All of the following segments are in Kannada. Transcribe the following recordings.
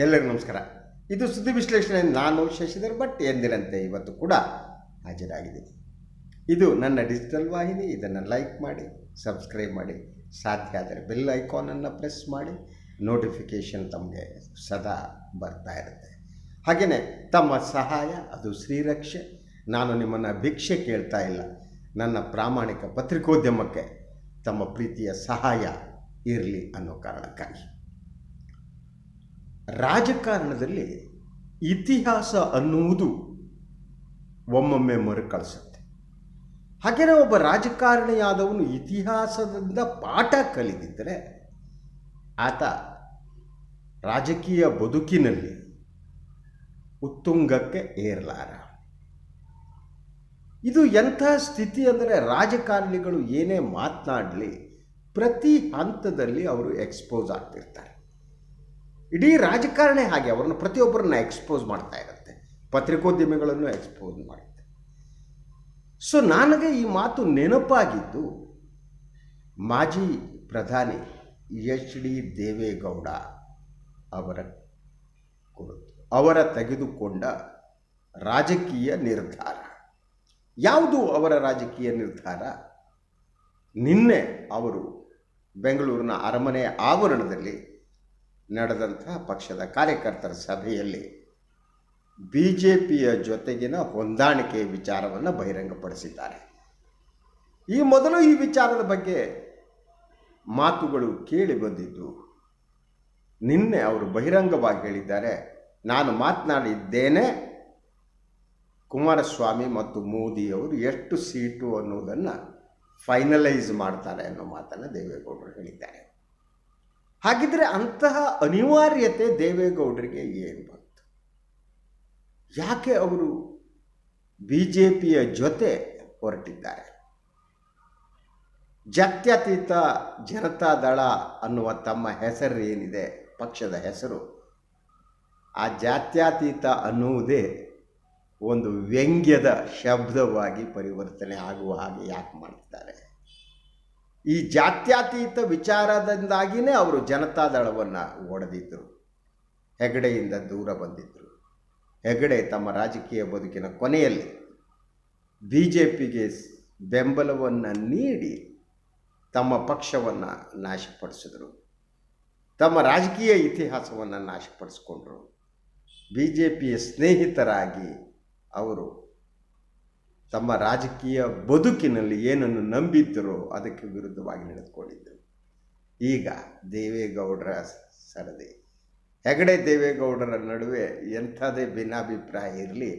ಎಲ್ಲರಿಗೂ ನಮಸ್ಕಾರ. ಇದು ಸುದ್ದಿ ವಿಶ್ಲೇಷಣೆ. ನಾನು ಶಶಿಧರ್ ಭಟ್. ಎಂದಿನಂತೆ ಇವತ್ತು ಕೂಡ ಹಾಜರಾಗಿದ್ದೀನಿ ಇದು ನನ್ನ ಡಿಜಿಟಲ್ ವಾಹಿನಿ. ಇದನ್ನು ಲೈಕ್ ಮಾಡಿ, ಸಬ್ಸ್ಕ್ರೈಬ್ ಮಾಡಿ. ಸಾಧ್ಯ ಆದರೆ ಬೆಲ್ ಐಕಾನನ್ನು ಪ್ರೆಸ್ ಮಾಡಿ. ನೋಟಿಫಿಕೇಷನ್ ತಮಗೆ ಸದಾ ಬರ್ತಾ ಇರುತ್ತೆ. ಹಾಗೆಯೇ ತಮ್ಮ ಸಹಾಯ, ಅದು ಶ್ರೀರಕ್ಷೆ. ನಾನು ನಿಮ್ಮನ್ನು ಭಿಕ್ಷೆ ಕೇಳ್ತಾ ಇಲ್ಲ. ನನ್ನ ಪ್ರಾಮಾಣಿಕ ಪತ್ರಿಕೋದ್ಯಮಕ್ಕೆ ತಮ್ಮ ಪ್ರೀತಿಯ ಸಹಾಯ ಇರಲಿ ಅನ್ನೋ ಕಾರಣಕ್ಕಾಗಿ. ರಾಜಕಾರಣದಲ್ಲಿ ಇತಿಹಾಸ ಅನ್ನುವುದು ಒಮ್ಮೊಮ್ಮೆ ಮರುಕಳಿಸುತ್ತೆ. ಹಾಗೆಯೇ ಒಬ್ಬ ರಾಜಕಾರಣಿಯಾದವನು ಇತಿಹಾಸದಿಂದ ಪಾಠ ಕಲಿದಿದ್ದರೆ ಆತ ರಾಜಕೀಯ ಬದುಕಿನಲ್ಲಿ ಉತ್ತುಂಗಕ್ಕೆ ಏರಲಾರ. ಇದು ಎಂಥ ಸ್ಥಿತಿ ಅಂದರೆ ರಾಜಕಾರಣಿಗಳು ಏನೇ ಮಾತನಾಡಲಿ ಪ್ರತಿ ಹಂತದಲ್ಲಿ ಅವರು ಎಕ್ಸ್ಪೋಸ್ ಆಗ್ತಿರ್ತಾರೆ. ಇಡೀ ರಾಜಕಾರಣಿ ಹಾಗೆ ಅವರನ್ನು ಪ್ರತಿಯೊಬ್ಬರನ್ನ ಎಕ್ಸ್ಪೋಸ್ ಮಾಡ್ತಾ ಇರುತ್ತೆ. ಪತ್ರಿಕೋದ್ಯಮಿಗಳನ್ನು ಎಕ್ಸ್ಪೋಸ್ ಮಾಡುತ್ತೆ. ಸೊ ನನಗೆ ಈ ಮಾತು ನೆನಪಾಗಿದ್ದು ಮಾಜಿ ಪ್ರಧಾನಿ ಎಚ್ ಡಿ ದೇವೇಗೌಡ ಅವರ ಕುರಿತು, ಅವರ ತೆಗೆದುಕೊಂಡ ರಾಜಕೀಯ ನಿರ್ಧಾರ. ಯಾವುದು ಅವರ ರಾಜಕೀಯ ನಿರ್ಧಾರ? ನಿನ್ನೆ ಅವರು ಬೆಂಗಳೂರಿನ ಅರಮನೆ ಆವರಣದಲ್ಲಿ ನಡೆದಂತಹ ಪಕ್ಷದ ಕಾರ್ಯಕರ್ತರ ಸಭೆಯಲ್ಲಿ ಬಿ ಜೆ ಪಿಯ ಜೊತೆಗಿನ ಹೊಂದಾಣಿಕೆ ವಿಚಾರವನ್ನು ಬಹಿರಂಗಪಡಿಸಿದ್ದಾರೆ. ಈ ಮೊದಲು ಈ ವಿಚಾರದ ಬಗ್ಗೆ ಮಾತುಗಳು ಕೇಳಿ ಬಂದಿದ್ದು, ನಿನ್ನೆ ಅವರು ಬಹಿರಂಗವಾಗಿ ಹೇಳಿದ್ದಾರೆ. ನಾನು ಮಾತನಾಡಿದ್ದೇನೆ. ಕುಮಾರಸ್ವಾಮಿ ಮತ್ತು ಮೋದಿಯವರು ಎಷ್ಟು ಸೀಟು ಅನ್ನೋದನ್ನು ಫೈನಲೈಸ್ ಮಾಡ್ತಾರೆ ಅನ್ನೋ ಮಾತನ್ನು ದೇವೇಗೌಡರು ಹೇಳಿದ್ದಾರೆ. ಹಾಗಿದ್ರೆ ಅಂತಹ ಅನಿವಾರ್ಯತೆ ದೇವೇಗೌಡರಿಗೆ ಏನು ಬಂತು? ಯಾಕೆ ಅವರು ಬಿ ಜೆ ಪಿಯ ಜೊತೆ ಹೊರಟಿದ್ದಾರೆ? ಜಾತ್ಯತೀತ ಜನತಾದಳ ಅನ್ನುವ ತಮ್ಮ ಹೆಸರು ಏನಿದೆ? ಪಕ್ಷದ ಹೆಸರು. ಆ ಜಾತ್ಯತೀತ ಅನ್ನುವುದೇ ಒಂದು ವ್ಯಂಗ್ಯದ ಶಬ್ದವಾಗಿ ಪರಿವರ್ತನೆ ಆಗುವ ಹಾಗೆ ಯಾಕೆ ಮಾಡ್ತಾರೆ ಈ ಜಾತ್ಯತೀತ ವಿಚಾರದಿಂದಾಗಿಯೇ ಅವರು ಜನತಾದಳವನ್ನು ಒಡೆದಿದ್ದರು ಹೆಗಡೆಯಿಂದ ದೂರ ಬಂದಿದ್ದರು ಹೆಗಡೆ ತಮ್ಮ ರಾಜಕೀಯ ಬದುಕಿನ ಕೊನೆಯಲ್ಲಿ ಬಿ ಜೆ ಪಿಗೆ ಬೆಂಬಲವನ್ನು ನೀಡಿ ತಮ್ಮ ಪಕ್ಷವನ್ನು ನಾಶಪಡಿಸಿದರು. ತಮ್ಮ ರಾಜಕೀಯ ಇತಿಹಾಸವನ್ನು ನಾಶಪಡಿಸ್ಕೊಂಡ್ರು. ಬಿ ಜೆ ಪಿಯ ಸ್ನೇಹಿತರಾಗಿ ಅವರು ತಮ್ಮ ರಾಜಕೀಯ ಬದುಕಿನಲ್ಲಿ ಏನನ್ನು ನಂಬಿದ್ದರೋ ಅದಕ್ಕೆ ವಿರುದ್ಧವಾಗಿ ನಡೆದುಕೊಂಡಿದ್ದರು. ಈಗ ದೇವೇಗೌಡರ ಸರದಿ. ಹೆಗಡೆ ದೇವೇಗೌಡರ ನಡುವೆ ಎಂಥದೇ ಭಿನ್ನಾಭಿಪ್ರಾಯ ಇರಲಿ,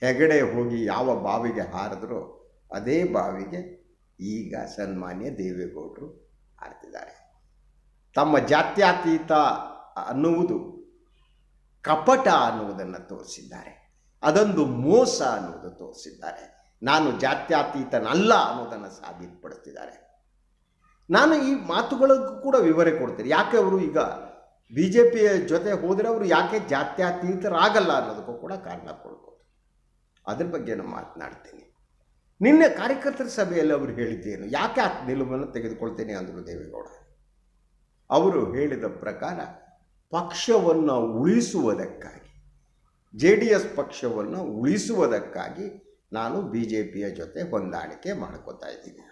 ಹೆಗಡೆ ಹೋಗಿ ಯಾವ ಬಾವಿಗೆ ಹಾರಿದ್ರೋ ಅದೇ ಬಾವಿಗೆ ಈಗ ಸನ್ಮಾನ್ಯ ದೇವೇಗೌಡರು ಹಾರ್ತಿದ್ದಾರೆ ತಮ್ಮ ಜಾತ್ಯಾತೀತ ಅನ್ನುವುದು ಕಪಟ ಅನ್ನುವುದನ್ನು ತೋರಿಸಿದ್ದಾರೆ. ಅದೊಂದು ಮೋಸ ಅನ್ನೋದು ತೋರಿಸಿದ್ದಾರೆ. ನಾನು ಜಾತ್ಯಾತೀತನಲ್ಲ ಅನ್ನೋದನ್ನು ಸಾಬೀತುಪಡಿಸ್ತಿದ್ದಾರೆ. ನಾನು ಈ ಮಾತುಗಳಿಗೂ ಕೂಡ ವಿವರ ಕೊಡ್ತೀನಿ. ಯಾಕೆ ಅವರು ಈಗ ಬಿ ಜೆ ಪಿಯ ಜೊತೆ ಹೋದರೆ ಅವರು ಯಾಕೆ ಜಾತ್ಯಾತೀತರಾಗಲ್ಲ ಅನ್ನೋದಕ್ಕೂ ಕೂಡ ಕಾರಣ ಕೊಡ್ಬೋದು. ಅದ್ರ ಬಗ್ಗೆ ನಾನು ಮಾತನಾಡ್ತೀನಿ. ನಿನ್ನೆ ಕಾರ್ಯಕರ್ತರ ಸಭೆಯಲ್ಲಿ ಅವರು ಹೇಳಿದ್ದೇನು? ಯಾಕೆ ಆ ನಿಲುವನ್ನು ತೆಗೆದುಕೊಳ್ತೇನೆ ಅಂದರು ದೇವೇಗೌಡ? ಅವರು ಹೇಳಿದ ಪ್ರಕಾರ ಪಕ್ಷವನ್ನು ಉಳಿಸುವುದಕ್ಕಾಗಿ. ಜೆ ಡಿ ಎಸ್ ಪಕ್ಷವನ್ನು ಉಳಿಸುವುದಕ್ಕಾಗಿ ನಾನು ಬಿ ಜೆ ಪಿಯ ಜೊತೆ ಹೊಂದಾಣಿಕೆ ಮಾಡ್ಕೋತಾ ಇದ್ದೀನಿ.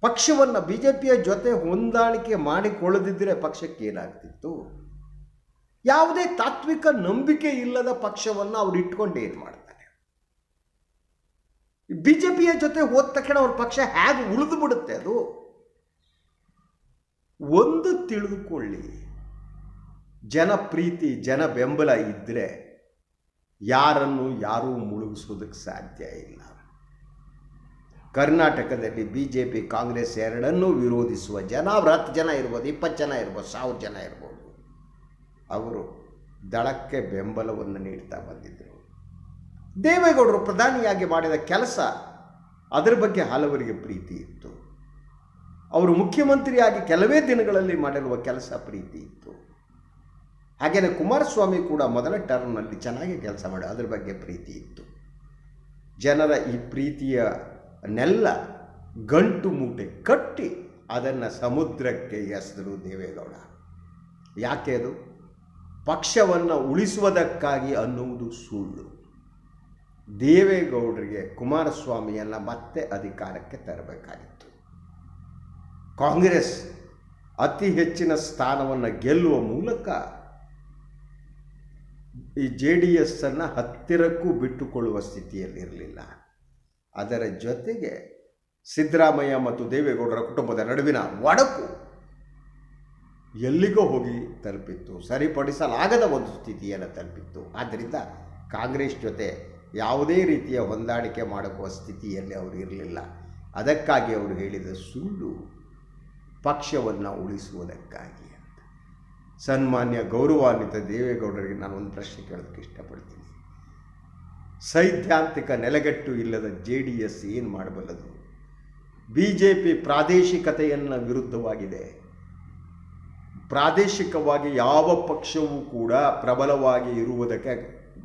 ಪಕ್ಷವನ್ನು ಬಿ ಜೆ ಪಿಯ ಜೊತೆ ಹೊಂದಾಣಿಕೆ ಮಾಡಿಕೊಳ್ಳದಿದ್ದರೆ ಪಕ್ಷಕ್ಕೆ ಏನಾಗ್ತಿತ್ತು? ಯಾವುದೇ ತಾತ್ವಿಕ ನಂಬಿಕೆ ಇಲ್ಲದ ಪಕ್ಷವನ್ನು ಅವ್ರು ಇಟ್ಕೊಂಡು ಏನು ಮಾಡ್ತಾರೆ? ಬಿ ಜೆ ಪಿಯ ಜೊತೆ ಹೋದ ತಕ್ಷಣ ಅವ್ರ ಪಕ್ಷ ಹೇಗೆ ಉಳಿದು ಬಿಡುತ್ತೆ ಅದು? ಒಂದು ತಿಳಿದುಕೊಳ್ಳಿ. ಜನಪ್ರೀತಿ ಜನ ಬೆಂಬಲ ಇದ್ದರೆ ಯಾರನ್ನು ಯಾರೂ ಮುಳುಗಿಸೋದಕ್ಕೆ ಸಾಧ್ಯ ಇಲ್ಲ. ಕರ್ನಾಟಕದಲ್ಲಿ ಬಿ ಜೆ ಪಿ ಕಾಂಗ್ರೆಸ್ ಎರಡನ್ನೂ ವಿರೋಧಿಸುವ ಜನ ಅವ್ರು ಹತ್ತು ಜನ ಇರ್ಬೋದು, ಇಪ್ಪತ್ತು ಜನ ಇರ್ಬೋದು, ಸಾವಿರ ಜನ ಇರ್ಬೋದು. ಅವರು ದಳಕ್ಕೆ ಬೆಂಬಲವನ್ನು ನೀಡ್ತಾ ಬಂದಿದ್ದರು ದೇವೇಗೌಡರು ಪ್ರಧಾನಿಯಾಗಿ ಮಾಡಿದ ಕೆಲಸ ಅದರ ಬಗ್ಗೆ ಹಲವರಿಗೆ ಪ್ರೀತಿ ಇತ್ತು. ಅವರು ಮುಖ್ಯಮಂತ್ರಿಯಾಗಿ ಕೆಲವೇ ದಿನಗಳಲ್ಲಿ ಮಾಡಿರುವ ಕೆಲಸ ಪ್ರೀತಿ ಇತ್ತು. ಹಾಗೆಯೇ ಕುಮಾರಸ್ವಾಮಿ ಕೂಡ ಮೊದಲ ಟರ್ಮ್ನಲ್ಲಿ ಚೆನ್ನಾಗಿ ಕೆಲಸ ಮಾಡಿ, ಅದ್ರ ಬಗ್ಗೆ ಪ್ರೀತಿ ಇತ್ತು. ಜನರ ಈ ಪ್ರೀತಿಯ ನೆಲ್ಲ ಗಂಟು ಮೂಟೆ ಕಟ್ಟಿ ಅದನ್ನು ಸಮುದ್ರಕ್ಕೆ ಎಸೆದರು ದೇವೇಗೌಡ. ಯಾಕೆ ಅದು? ಪಕ್ಷವನ್ನು ಉಳಿಸುವುದಕ್ಕಾಗಿ ಅನ್ನುವುದು ಸುಳ್ಳು. ದೇವೇಗೌಡರಿಗೆ ಕುಮಾರಸ್ವಾಮಿಯನ್ನು ಮತ್ತೆ ಅಧಿಕಾರಕ್ಕೆ ತರಬೇಕಾಗಿತ್ತು. ಕಾಂಗ್ರೆಸ್ ಅತಿ ಹೆಚ್ಚಿನ ಸ್ಥಾನವನ್ನು ಗೆಲ್ಲುವ ಮೂಲಕ ಈ ಜೆ ಡಿ ಎಸ್ಸನ್ನು ಹತ್ತಿರಕ್ಕೂ ಬಿಟ್ಟುಕೊಳ್ಳುವ ಸ್ಥಿತಿಯಲ್ಲಿರಲಿಲ್ಲ. ಅದರ ಜೊತೆಗೆ ಸಿದ್ದರಾಮಯ್ಯ ಮತ್ತು ದೇವೇಗೌಡರ ಕುಟುಂಬದ ನಡುವಿನ ಒಡಕು ಎಲ್ಲಿಗೋ ಹೋಗಿ ತಲುಪಿತ್ತು. ಸರಿಪಡಿಸಲಾಗದ ಒಂದು ಸ್ಥಿತಿಯನ್ನು ತಲುಪಿತ್ತು. ಆದ್ದರಿಂದ ಕಾಂಗ್ರೆಸ್ ಜೊತೆ ಯಾವುದೇ ರೀತಿಯ ಹೊಂದಾಣಿಕೆ ಮಾಡುವ ಸ್ಥಿತಿಯಲ್ಲಿ ಅವರು ಇರಲಿಲ್ಲ. ಅದಕ್ಕಾಗಿ ಅವರು ಹೇಳಿದ ಸುಳ್ಳು ಪಕ್ಷವನ್ನು ಉಳಿಸುವುದಕ್ಕಾಗಿ. ಸನ್ಮಾನ್ಯ ಗೌರವಾನ್ವಿತ ದೇವೇಗೌಡರಿಗೆ ನಾನು ಒಂದು ಪ್ರಶ್ನೆ ಕೇಳೋದಕ್ಕೆ ಇಷ್ಟಪಡ್ತೀನಿ. ಸೈದ್ಧಾಂತಿಕ ನೆಲೆಗಟ್ಟು ಇಲ್ಲದ ಜೆ ಡಿ ಎಸ್ ಏನು ಮಾಡಬಲ್ಲದು? ಬಿ ಜೆ ಪಿ ಪ್ರಾದೇಶಿಕತೆಯನ್ನು ವಿರುದ್ಧವಾಗಿದೆ. ಪ್ರಾದೇಶಿಕವಾಗಿ ಯಾವ ಪಕ್ಷವೂ ಕೂಡ ಪ್ರಬಲವಾಗಿ ಇರುವುದಕ್ಕೆ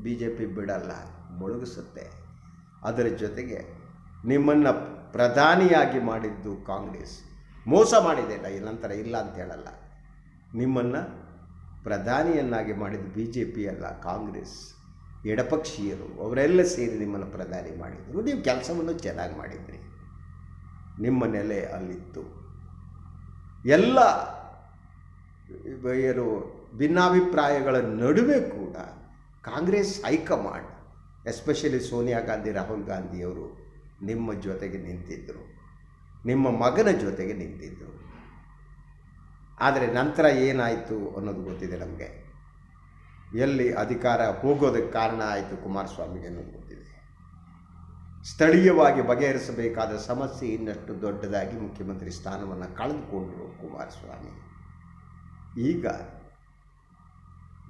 ಬಿ ಜೆ ಪಿ ಬಿಡಲ್ಲ, ಮುಳುಗಿಸುತ್ತೆ. ಅದರ ಜೊತೆಗೆ ನಿಮ್ಮನ್ನು ಪ್ರಧಾನಿಯಾಗಿ ಮಾಡಿದ್ದು ಕಾಂಗ್ರೆಸ್. ಮೋಸ ಮಾಡಿದೆ ನಂತರ ಇಲ್ಲ ಅಂತ ಹೇಳಲ್ಲ. ನಿಮ್ಮನ್ನು ಪ್ರಧಾನಿಯನ್ನಾಗಿ ಮಾಡಿದ್ದು ಬಿ ಜೆ ಪಿ ಅಲ್ಲ, ಕಾಂಗ್ರೆಸ್, ಎಡಪಕ್ಷೀಯರು, ಅವರೆಲ್ಲ ಸೇರಿ ನಿಮ್ಮನ್ನು ಪ್ರಧಾನಿ ಮಾಡಿದರು. ನೀವು ಕೆಲಸವನ್ನು ಚೆನ್ನಾಗಿ ಮಾಡಿದ್ರಿ. ನಿಮ್ಮ ನೆಲೆ ಅಲ್ಲಿತ್ತು. ಎಲ್ಲ ಏನು ಭಿನ್ನಾಭಿಪ್ರಾಯಗಳ ನಡುವೆ ಕೂಡ Congress high command, especially Sonia Gandhi, Rahul ಗಾಂಧಿಯವರು ನಿಮ್ಮ ಜೊತೆಗೆ ನಿಂತಿದ್ದರು ನಿಮ್ಮ ಮಗನ ಜೊತೆಗೆ ನಿಂತಿದ್ದರು ಆದರೆ ನಂತರ ಏನಾಯಿತು ಅನ್ನೋದು ಗೊತ್ತಿದೆ ನಮಗೆ. ಎಲ್ಲಿ ಅಧಿಕಾರ ಹೋಗೋದಕ್ಕೆ ಕಾರಣ ಆಯಿತು ಕುಮಾರಸ್ವಾಮಿಗೆ ಅನ್ನೋದು ಗೊತ್ತಿದೆ. ಸ್ಥಳೀಯವಾಗಿ ಬಗೆಹರಿಸಬೇಕಾದ ಸಮಸ್ಯೆ ಇನ್ನಷ್ಟು ದೊಡ್ಡದಾಗಿ ಮುಖ್ಯಮಂತ್ರಿ ಸ್ಥಾನವನ್ನು ಕಳೆದುಕೊಂಡರು ಕುಮಾರಸ್ವಾಮಿ. ಈಗ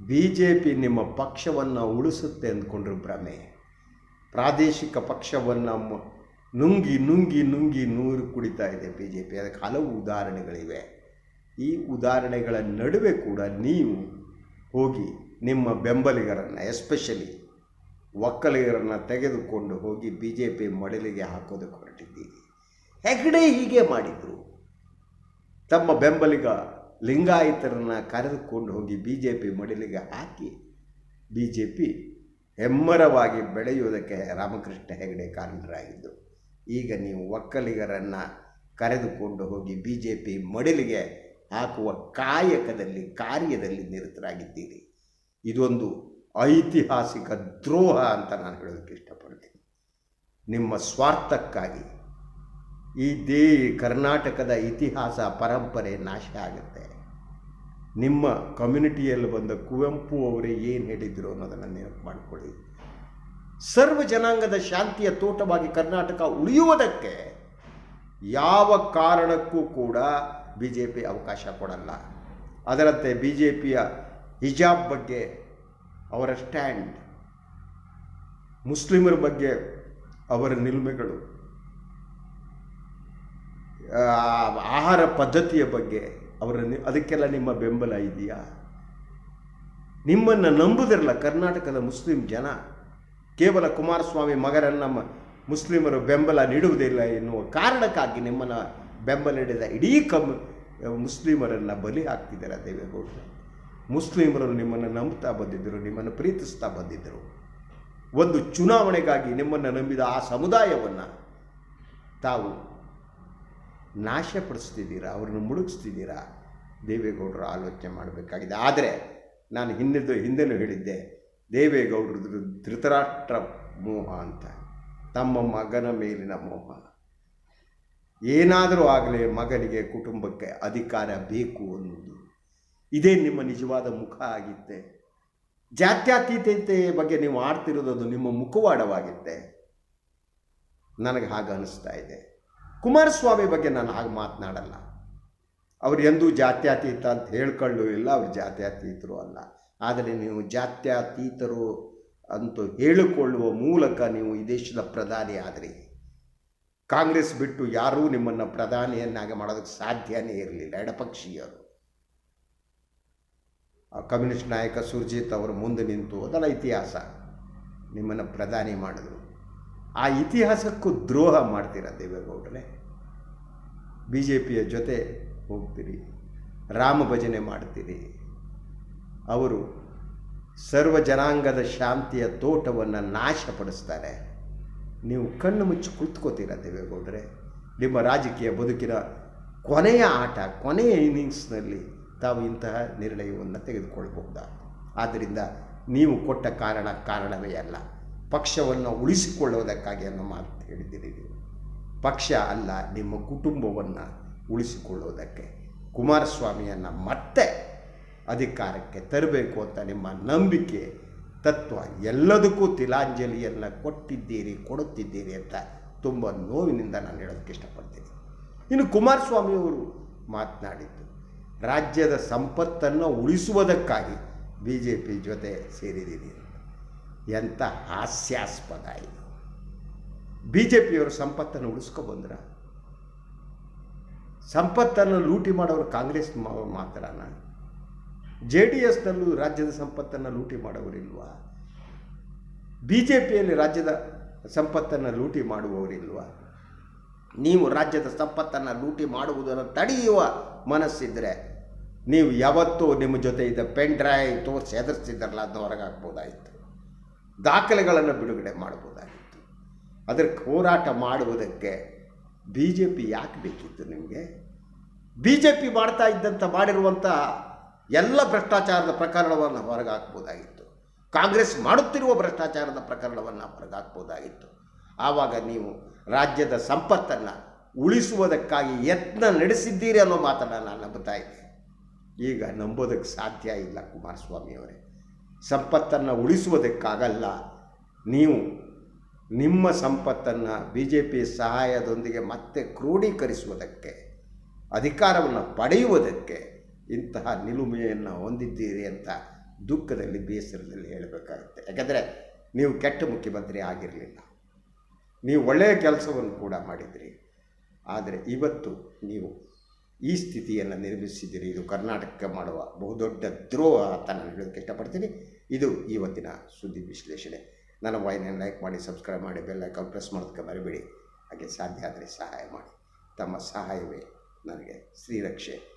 ಬಿ ಜೆ ಪಿ ನಿಮ್ಮ ಪಕ್ಷವನ್ನು ಉಳಿಸುತ್ತೆ ಅಂದ್ಕೊಂಡ್ರು ಭ್ರಮೆ. ಪ್ರಾದೇಶಿಕ ಪಕ್ಷವನ್ನು ನುಂಗಿ ನುಂಗಿ ನುಂಗಿ ನೂರು ಕುಡಿತಾ ಇದೆ ಬಿ ಜೆ ಪಿ ಅದಕ್ಕೆ ಹಲವು ಉದಾಹರಣೆಗಳಿವೆ. ಈ ಉದಾಹರಣೆಗಳ ನಡುವೆ ಕೂಡ ನೀವು ಹೋಗಿ ನಿಮ್ಮ ಬೆಂಬಲಿಗರನ್ನು ಎಸ್ಪೆಷಲಿ ಒಕ್ಕಲಿಗರನ್ನು ತೆಗೆದುಕೊಂಡು ಹೋಗಿ ಬಿ ಜೆ ಪಿ ಮಡಲಿಗೆ ಹಾಕೋದಕ್ಕೆ ಹೊರಟಿದ್ದೀರಿ. ಹೆಗಡೆ ಹೀಗೆ ಮಾಡಿದರು. ತಮ್ಮ ಬೆಂಬಲಿಗ ಲಿಂಗಾಯತರನ್ನು ಕರೆದುಕೊಂಡು ಹೋಗಿ ಬಿ ಜೆ ಪಿ ಮಡಿಲಿಗೆ ಹಾಕಿ ಬಿ ಜೆ ಪಿ ಹೆಮ್ಮರವಾಗಿ ಬೆಳೆಯುವುದಕ್ಕೆ ರಾಮಕೃಷ್ಣ ಹೆಗಡೆ ಕಾರಣರಾಗಿದ್ದು. ಈಗ ನೀವು ಒಕ್ಕಲಿಗರನ್ನು ಕರೆದುಕೊಂಡು ಹೋಗಿ ಬಿ ಜೆ ಪಿ ಮಡಿಲಿಗೆ ಹಾಕುವ ಕಾಯಕದಲ್ಲಿ, ಕಾರ್ಯದಲ್ಲಿ ನಿರತರಾಗಿದ್ದೀರಿ. ಇದೊಂದು ಐತಿಹಾಸಿಕ ದ್ರೋಹ ಅಂತ ನಾನು ಹೇಳೋದಕ್ಕೆ ಇಷ್ಟಪಡ್ತೀನಿ. ನಿಮ್ಮ ಸ್ವಾರ್ಥಕ್ಕಾಗಿ ಈ ದೇ ಕರ್ನಾಟಕದ ಇತಿಹಾಸ, ಪರಂಪರೆ ನಾಶ ಆಗುತ್ತೆ. ನಿಮ್ಮ ಕಮ್ಯುನಿಟಿಯಲ್ಲಿ ಬಂದ ಕುವೆಂಪು ಅವರೇ ಏನು ಹೇಳಿದ್ರು ಅನ್ನೋದನ್ನು ನೆನಪು ಮಾಡಿಕೊಳ್ಳಿ. ಸರ್ವ ಜನಾಂಗದ ಶಾಂತಿಯ ತೋಟವಾಗಿ ಕರ್ನಾಟಕ ಉಳಿಯುವುದಕ್ಕೆ ಯಾವ ಕಾರಣಕ್ಕೂ ಕೂಡ ಬಿ ಜೆ ಪಿ ಅವಕಾಶ ಕೊಡಲ್ಲ. ಅದರಂತೆ ಬಿ ಜೆ ಪಿಯ ಹಿಜಾಬ್ ಬಗ್ಗೆ ಅವರ ಸ್ಟ್ಯಾಂಡ್, ಮುಸ್ಲಿಮರ ಬಗ್ಗೆ ಅವರ ನಿಲುಮೆಗಳು ಆಹಾರ ಪದ್ಧತಿಯ ಬಗ್ಗೆ ಅವರ ಅದಕ್ಕೆಲ್ಲ ನಿಮ್ಮ ಬೆಂಬಲ ಇದೆಯಾ? ನಿಮ್ಮನ್ನು ನಂಬುದಿರಲ್ಲ ಕರ್ನಾಟಕದ ಮುಸ್ಲಿಂ ಜನ. ಕೇವಲ ಕುಮಾರಸ್ವಾಮಿ ಮಗರನ್ನು ಮುಸ್ಲಿಮರು ಬೆಂಬಲ ನೀಡುವುದಿಲ್ಲ ಎನ್ನುವ ಕಾರಣಕ್ಕಾಗಿ ನಿಮ್ಮನ್ನು ಬೆಂಬಲ ನೀಡಿದ ಇಡೀ ಕಮ್ ಮುಸ್ಲಿಮರನ್ನು ಬಲಿ ಹಾಕ್ತಿದ್ದಾರೆ ದೇವೇಗೌಡರು. ಮುಸ್ಲಿಮರು ನಿಮ್ಮನ್ನು ನಂಬ್ತಾ ಬಂದಿದ್ದರು, ನಿಮ್ಮನ್ನು ಪ್ರೀತಿಸ್ತಾ ಬಂದಿದ್ದರು. ಒಂದು ಚುನಾವಣೆಗಾಗಿ ನಿಮ್ಮನ್ನು ನಂಬಿದ ಆ ಸಮುದಾಯವನ್ನು ತಾವು ನಾಶಪಡಿಸ್ತಿದ್ದೀರಾ? ಅವರನ್ನು ಮುಳುಗಿಸ್ತಿದ್ದೀರಾ? ದೇವೇಗೌಡರು ಆಲೋಚನೆ ಮಾಡಬೇಕಾಗಿದೆ. ಆದರೆ ನಾನು ಹಿಂದೆದು ಹಿಂದೆನೂ ಹೇಳಿದ್ದೆ ದೇವೇಗೌಡರು ಧೃತರಾಷ್ಟ್ರ ಮೋಹ ಅಂತ, ತಮ್ಮ ಮಗನ ಮೇಲಿನ ಮೋಹ. ಏನಾದರೂ ಆಗಲಿ ಮಗನಿಗೆ ಕುಟುಂಬಕ್ಕೆ ಅಧಿಕಾರ ಬೇಕು ಅನ್ನೋದು ಇದೇ ನಿಮ್ಮ ನಿಜವಾದ ಮುಖ ಆಗಿತ್ತೆ. ಜಾತ್ಯತೀತತೆ ಬಗ್ಗೆ ನೀವು ಆಡ್ತಿರೋದು ನಿಮ್ಮ ಮುಖವಾಡವಾಗಿತ್ತೆ. ನನಗೆ ಹಾಗೆ ಅನಿಸ್ತಾ ಇದೆ. ಕುಮಾರಸ್ವಾಮಿ ಬಗ್ಗೆ ನಾನು ಹಾಗೆ ಮಾತನಾಡಲ್ಲ. ಅವರು ಎಂದೂ ಜಾತ್ಯತೀತ ಅಂತ ಹೇಳ್ಕೊಳ್ಳೂ ಇಲ್ಲ, ಅವ್ರು ಜಾತ್ಯತೀತರು ಅಲ್ಲ. ಆದರೆ ನೀವು ಜಾತ್ಯತೀತರು ಅಂತ ಹೇಳಿಕೊಳ್ಳುವ ಮೂಲಕ ನೀವು ಈ ದೇಶದ ಪ್ರಧಾನಿ ಆದ್ರಿ. ಕಾಂಗ್ರೆಸ್ ಬಿಟ್ಟು ಯಾರೂ ನಿಮ್ಮನ್ನು ಪ್ರಧಾನಿಯನ್ನಾಗಿ ಮಾಡೋದಕ್ಕೆ ಸಾಧ್ಯನೇ ಇರಲಿಲ್ಲ, ಎಡಪಕ್ಷೀಯರು. ಕಮ್ಯುನಿಸ್ಟ್ ನಾಯಕ ಸುರ್ಜಿತ್ ಅವರು ಮುಂದೆ ನಿಂತು ಅದೆಲ್ಲ ಇತಿಹಾಸ. ನಿಮ್ಮನ್ನು ಪ್ರಧಾನಿ ಮಾಡಿದ್ರು. ಆ ಇತಿಹಾಸಕ್ಕೂ ದ್ರೋಹ ಮಾಡ್ತೀರ ದೇವೇಗೌಡರೇ? ಬಿ ಜೆ ಪಿಯ ಜೊತೆ ಹೋಗ್ತೀರಿ, ರಾಮ ಭಜನೆ ಮಾಡ್ತೀರಿ. ಅವರು ಸರ್ವ ಜನಾಂಗದ ಶಾಂತಿಯ ತೋಟವನ್ನು ನಾಶಪಡಿಸ್ತಾರೆ. ನೀವು ಕಣ್ಣು ಮುಚ್ಚಿ ಕುಳಿತುಕೋತೀರ ದೇವೇಗೌಡರೆ ನಿಮ್ಮ ರಾಜಕೀಯ ಬದುಕಿನ ಕೊನೆಯ ಆಟ, ಕೊನೆಯ ಇನ್ನಿಂಗ್ಸ್ನಲ್ಲಿ ತಾವು ಇಂತಹ ನಿರ್ಣಯವನ್ನು ತೆಗೆದುಕೊಳ್ಬಹುದಾ? ಆದ್ದರಿಂದ ನೀವು ಕೊಟ್ಟ ಕಾರಣ ಕಾರಣವೇ ಅಲ್ಲ. ಪಕ್ಷವನ್ನು ಉಳಿಸಿಕೊಳ್ಳುವುದಕ್ಕಾಗಿ ಅನ್ನೋ ಮಾತು ಹೇಳಿದ್ದೀರಿ ನೀವು. ಪಕ್ಷ ಅಲ್ಲ, ನಿಮ್ಮ ಕುಟುಂಬವನ್ನು ಉಳಿಸಿಕೊಳ್ಳುವುದಕ್ಕೆ. ಕುಮಾರಸ್ವಾಮಿಯನ್ನು ಮತ್ತೆ ಅಧಿಕಾರಕ್ಕೆ ತರಬೇಕು ಅಂತ ನಿಮ್ಮ ನಂಬಿಕೆ ತತ್ವ. ಎಲ್ಲದಕ್ಕೂ ತಿಲಾಂಜಲಿಯನ್ನು ಕೊಟ್ಟಿದ್ದೀರಿ, ಕೊಡುತ್ತಿದ್ದೀರಿ ಅಂತ ತುಂಬ ನೋವಿನಿಂದ ನಾನು ಹೇಳೋದಕ್ಕೆ ಇಷ್ಟಪಡ್ತೀನಿ. ಇನ್ನು ಕುಮಾರಸ್ವಾಮಿಯವರು ಮಾತನಾಡಿದ್ದು, ರಾಜ್ಯದ ಸಂಪತ್ತನ್ನು ಉಳಿಸುವುದಕ್ಕಾಗಿ ಬಿ ಜೆ ಪಿ ಜೊತೆ ಸೇರಿದ್ದೀರಿ ಎಂಥ ಹಾಸ್ಯಾಸ್ಪದ ಇದು. ಬಿ ಜೆ ಪಿಯವರು ಸಂಪತ್ತನ್ನು ಉಳಿಸ್ಕೊಬಂದ್ರ? ಸಂಪತ್ತನ್ನು ಲೂಟಿ ಮಾಡೋರು ಕಾಂಗ್ರೆಸ್ ಮಾತ್ರ ಮಾತ್ರನ ಜೆ ಡಿ ಎಸ್ನಲ್ಲೂ ರಾಜ್ಯದ ಸಂಪತ್ತನ್ನು ಲೂಟಿ ಮಾಡುವವರಿಲ್ವಾ? ಬಿ ಜೆ ಪಿಯಲ್ಲಿ ರಾಜ್ಯದ ಸಂಪತ್ತನ್ನು ಲೂಟಿ ಮಾಡುವವರಿಲ್ವಾ? ನೀವು ರಾಜ್ಯದ ಸಂಪತ್ತನ್ನು ಲೂಟಿ ಮಾಡುವುದನ್ನು ತಡೆಯುವ ಮನಸ್ಸಿದ್ದರೆ ನೀವು ಯಾವತ್ತೂ ನಿಮ್ಮ ಜೊತೆ ಇದ್ದ ಪೆನ್ ಡ್ರೈವ್ ತೋರಿಸಿ ಎದುರಿಸ್ತಿದ್ದಾರಲ್ಲ ಅದನ್ನ ಹೊರಗೆ ಆಗ್ಬೋದಾಗಿತ್ತು ದಾಖಲೆಗಳನ್ನು ಬಿಡುಗಡೆ ಮಾಡ್ಬೋದಾಗಿತ್ತು. ಅದಕ್ಕೆ ಹೋರಾಟ ಮಾಡುವುದಕ್ಕೆ ಬಿ ಜೆ ಪಿ ಯಾಕೆ ಬೇಕಿತ್ತು ನಿಮಗೆ? ಬಿ ಜೆ ಪಿ ಮಾಡ್ತಾ ಇದ್ದಂಥ ಮಾಡಿರುವಂಥ ಎಲ್ಲ ಭ್ರಷ್ಟಾಚಾರದ ಪ್ರಕರಣವನ್ನು ಹೊರಗೆ ಹಾಕ್ಬೋದಾಗಿತ್ತು ಕಾಂಗ್ರೆಸ್ ಮಾಡುತ್ತಿರುವ ಭ್ರಷ್ಟಾಚಾರದ ಪ್ರಕರಣವನ್ನು ಹೊರಗೆ ಹಾಕ್ಬೋದಾಗಿತ್ತು ಆವಾಗ ನೀವು ರಾಜ್ಯದ ಸಂಪತ್ತನ್ನು ಉಳಿಸುವುದಕ್ಕಾಗಿ ಯತ್ನ ನಡೆಸಿದ್ದೀರಿ ಅನ್ನೋ ಮಾತನ್ನು ನಾನು ನಂಬುತ್ತಾ ಈಗ ನಂಬೋದಕ್ಕೆ ಸಾಧ್ಯ ಇಲ್ಲ ಕುಮಾರಸ್ವಾಮಿಯವರೇ ಸಂಪತ್ತನ್ನು ಉಳಿಸುವುದಕ್ಕಾಗಲ್ಲ. ನೀವು ನಿಮ್ಮ ಸಂಪತ್ತನ್ನು ಬಿ ಜೆ ಪಿ ಸಹಾಯದೊಂದಿಗೆ ಮತ್ತೆ ಕ್ರೋಢೀಕರಿಸುವುದಕ್ಕೆ ಅಧಿಕಾರವನ್ನು ಪಡೆಯುವುದಕ್ಕೆ ಇಂತಹ ನಿಲುಮೆಯನ್ನು ಹೊಂದಿದ್ದೀರಿ ಅಂತ ದುಃಖದಲ್ಲಿ, ಬೇಸರದಲ್ಲಿ ಹೇಳಬೇಕಾಗುತ್ತೆ. ಯಾಕೆಂದರೆ ನೀವು ಕೆಟ್ಟ ಮುಖ್ಯಮಂತ್ರಿ ಆಗಿರಲಿಲ್ಲ. ನೀವು ಒಳ್ಳೆಯ ಕೆಲಸವನ್ನು ಕೂಡ ಮಾಡಿದ್ರಿ. ಆದರೆ ಇವತ್ತು ನೀವು ಈ ಸ್ಥಿತಿಯನ್ನು ನಿರ್ಮಿಸಿದ್ದೀರಿ. ಇದು ಕರ್ನಾಟಕಕ್ಕೆ ಮಾಡುವ ಬಹುದೊಡ್ಡ ದ್ರೋಹ ಅಂತ ನಾನು ಹೇಳೋದಕ್ಕೆ ಇಷ್ಟಪಡ್ತೀನಿ. ಇದು ಇವತ್ತಿನ ಸುದ್ದಿ ವಿಶ್ಲೇಷಣೆ. ನನ್ನ ವಾಹಿನಿಯನ್ನು ಲೈಕ್ ಮಾಡಿ, ಸಬ್ಸ್ಕ್ರೈಬ್ ಮಾಡಿ, ಬೆಲ್ ಐಕಾನ್ ಪ್ರೆಸ್ ಮಾಡೋದಕ್ಕೆ ಮರಿಬೇಡಿ. ಹಾಗೆ ಸಾಧ್ಯ ಆದರೆ ಸಹಾಯ ಮಾಡಿ. ತಮ್ಮ ಸಹಾಯವೇ ನನಗೆ ಶ್ರೀರಕ್ಷೆ.